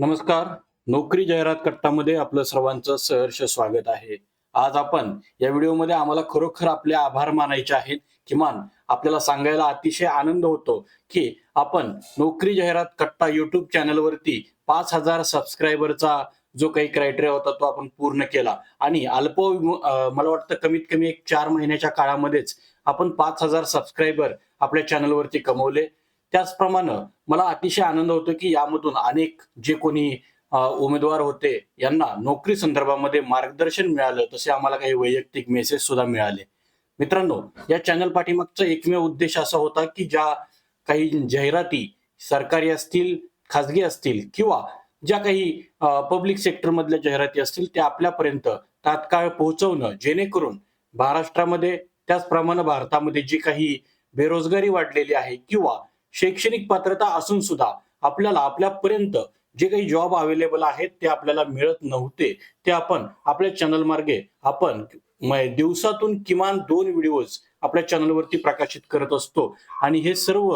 नमस्कार. नोकरी जाहिरात कट्टामध्ये आपलं सर्वांचं सहर्ष स्वागत आहे. आज आपण या व्हिडिओमध्ये आम्हाला खरोखर आपले आभार मानायचे आहेत. किमान आपल्याला सांगायला अतिशय आनंद होतो की आपण नोकरी जाहिरात कट्टा युट्यूब चॅनलवरती पाच हजार सबस्क्रायबरचा जो काही क्रायटेरिया होता तो आपण पूर्ण केला. आणि अल्प मला वाटतं कमीत कमी एक चार महिन्याच्या काळामध्येच आपण पाच हजार सबस्क्रायबर आपल्या चॅनलवरती कमवले. त्याचप्रमाणे मला अतिशय आनंद होतो की यामधून अनेक जे कोणी उमेदवार होते यांना नोकरी संदर्भामध्ये मार्गदर्शन मिळालं तसे आम्हाला काही वैयक्तिक मेसेज सुद्धा मिळाले. मित्रांनो या चॅनल पाठीमागचा एकमेव उद्देश असा होता की ज्या काही जाहिराती सरकारी असतील खाजगी असतील किंवा ज्या काही पब्लिक सेक्टर मधल्या जाहिराती असतील त्या आपल्यापर्यंत तात्काळ पोहोचवणं जेणेकरून महाराष्ट्रामध्ये त्याचप्रमाणे भारतामध्ये जी काही बेरोजगारी वाढलेली आहे किंवा शैक्षणिक पात्रता असून सुद्धा आपल्याला आपल्यापर्यंत जे काही जॉब अवेलेबल आहेत ते आपल्याला मिळत नव्हते. ते आपण आपल्या चॅनल मार्गे आपण दिवसातून किमान दोन व्हिडिओज आपल्या चॅनलवरती प्रकाशित करत असतो. आणि हे सर्व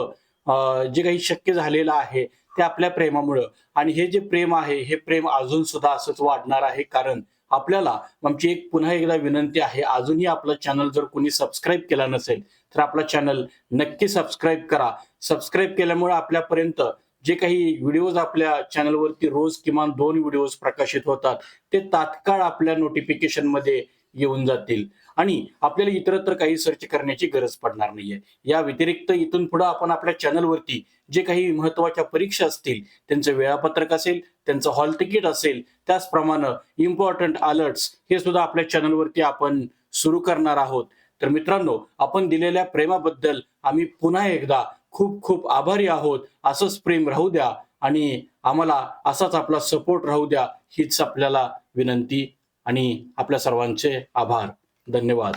जे काही शक्य झालेलं आहे ते आपल्या प्रेमामुळं आणि हे जे प्रेम आहे हे प्रेम अजून सुद्धा असंच वाढणार आहे कारण आपल्याला आमची एक पुन्हा एकदा विनंती आहे अजूनही आपलं चॅनल जर कोणी सबस्क्राईब केला नसेल तर आपला चॅनल नक्की सबस्क्राईब करा. सबस्क्राईब केल्यामुळे आपल्यापर्यंत जे काही व्हिडिओज आपल्या चॅनलवरती रोज किमान दोन व्हिडिओज प्रकाशित होतात ते तात्काळ आपल्या नोटिफिकेशनमध्ये येऊन जातील. आणि आपल्याला इतरत्र काही सर्च करण्याची गरज पडणार नाहीये. या व्यतिरिक्त इथून पुढे आपण आपल्या चॅनलवरती जे काही महत्त्वाच्या परीक्षा असतील त्यांचं वेळापत्रक असेल त्यांचं हॉल तिकीट असेल त्याचप्रमाणे इम्पॉर्टंट अलर्ट्स हे सुद्धा आपल्या चॅनलवरती आपण सुरू करणार आहोत. तर मित्रांनो आपण दिलेल्या प्रेमाबद्दल आम्ही पुन्हा एकदा खूप खूप आभारी आहोत. असंच प्रेम राहू द्या आणि आम्हाला असाच आपला सपोर्ट राहू द्या हीच आपल्याला विनंती आणि आपल्या सर्वांचे आभार. धन्यवाद.